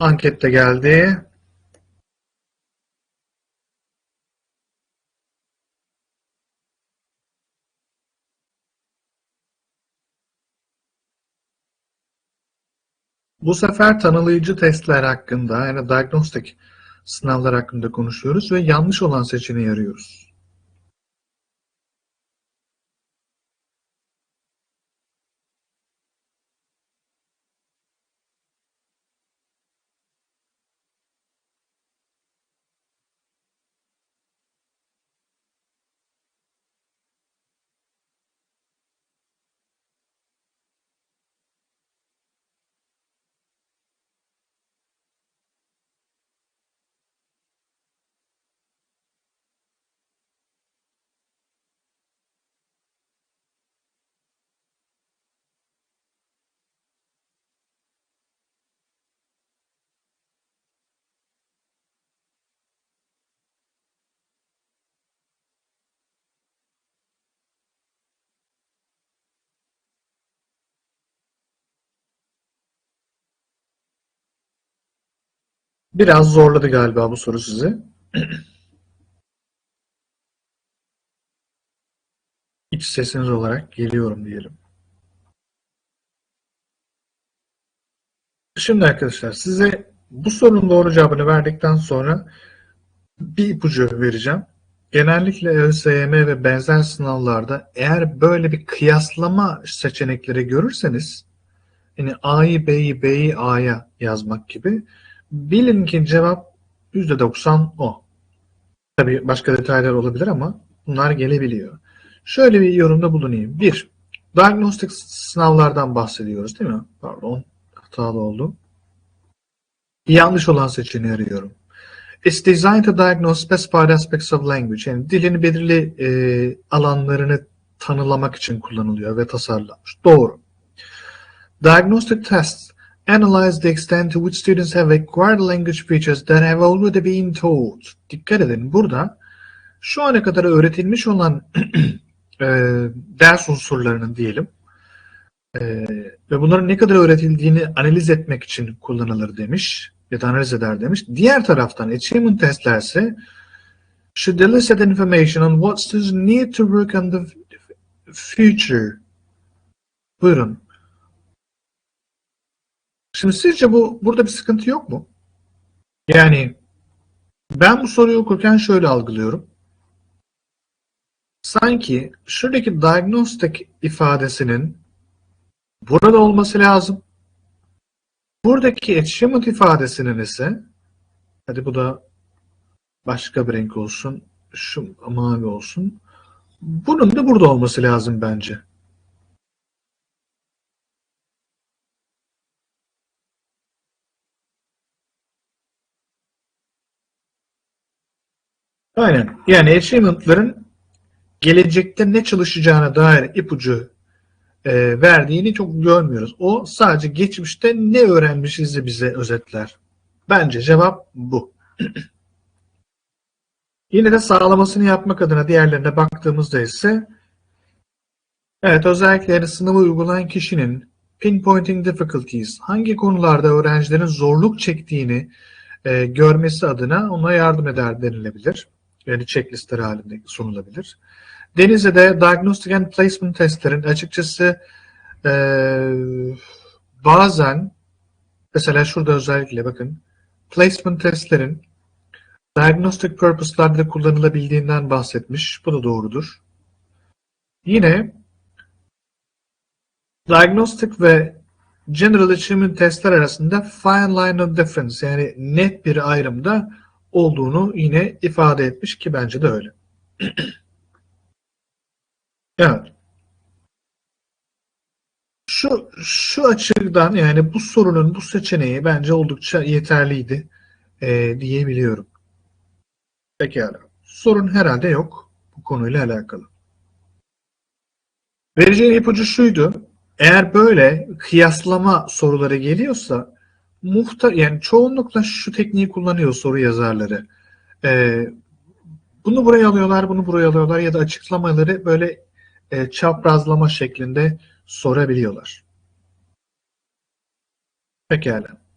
Ankette geldi. Bu sefer tanılayıcı testler hakkında yani diagnostik sınavlar hakkında konuşuyoruz ve yanlış olan seçeneği arıyoruz. Biraz zorladı galiba bu soru sizi. İç sesiniz olarak geliyorum diyelim. Şimdi arkadaşlar size bu sorunun doğru cevabını verdikten sonra bir ipucu vereceğim. Genellikle ÖSYM ve benzer sınavlarda eğer böyle bir kıyaslama seçenekleri görürseniz yani A'yı B'yi B'yi A'ya yazmak gibi bilin ki cevap %90 o. Tabii başka detaylar olabilir ama bunlar gelebiliyor. Şöyle bir yorumda bulunayım. Bir, diagnostik sınavlardan bahsediyoruz değil mi? Pardon, hatalı oldu. Yanlış olan seçeneği arıyorum. It's designed to diagnose specified aspects of language. Yani dilin belirli e, alanlarını tanılamak için kullanılıyor ve tasarlanmış. Doğru. Diagnostic tests analyze the extent to which students have acquired language features that have already been taught. Dikkat edin burada şu ana kadar öğretilmiş olan e, ders unsurlarının diyelim e, ve bunların ne kadar öğretildiğini analiz etmek için kullanılır demiş ya da analiz eder demiş. Diğer taraftan achievement testlerse should elicit information on what students need to work on the future. Buyurun. Şimdi sizce bu burada bir sıkıntı yok mu? Yani ben bu soruyu okurken şöyle algılıyorum. Sanki şuradaki diagnostic ifadesinin burada olması lazım. Buradaki achievement ifadesinin ise hadi bu da başka bir renk olsun. Şu mavi olsun. Bunun da burada olması lazım bence. Aynen. Yani achievement'ların gelecekte ne çalışacağına dair ipucu e, verdiğini çok görmüyoruz. O sadece geçmişte ne öğrenmişiz bize özetler. Bence cevap bu. Yine de sağlamasını yapmak adına diğerlerine baktığımızda ise evet özellikle sınavı uygulayan kişinin pinpointing difficulties hangi konularda öğrencilerin zorluk çektiğini e, görmesi adına ona yardım eder denilebilir. Yani checklistler halinde sunulabilir. Denizli'de diagnostic and placement testlerin açıkçası e, bazen mesela şurada özellikle bakın placement testlerin diagnostic purpose'larda kullanılabildiğinden bahsetmiş. Bu da doğrudur. Yine diagnostic ve general achievement testler arasında fine line of difference yani net bir ayrımda olduğunu yine ifade etmiş ki bence de öyle. evet. Şu, şu açıdan yani bu sorunun bu seçeneği bence oldukça yeterliydi e, diyebiliyorum. Pekala. Sorun herhalde yok bu konuyla alakalı. Vereceğim ipucu şuydu. Eğer böyle kıyaslama soruları geliyorsa muhta yani çoğunlukla şu tekniği kullanıyor soru yazarları. Ee, bunu buraya alıyorlar, bunu buraya alıyorlar ya da açıklamaları böyle e, çaprazlama şeklinde sorabiliyorlar. Pekala.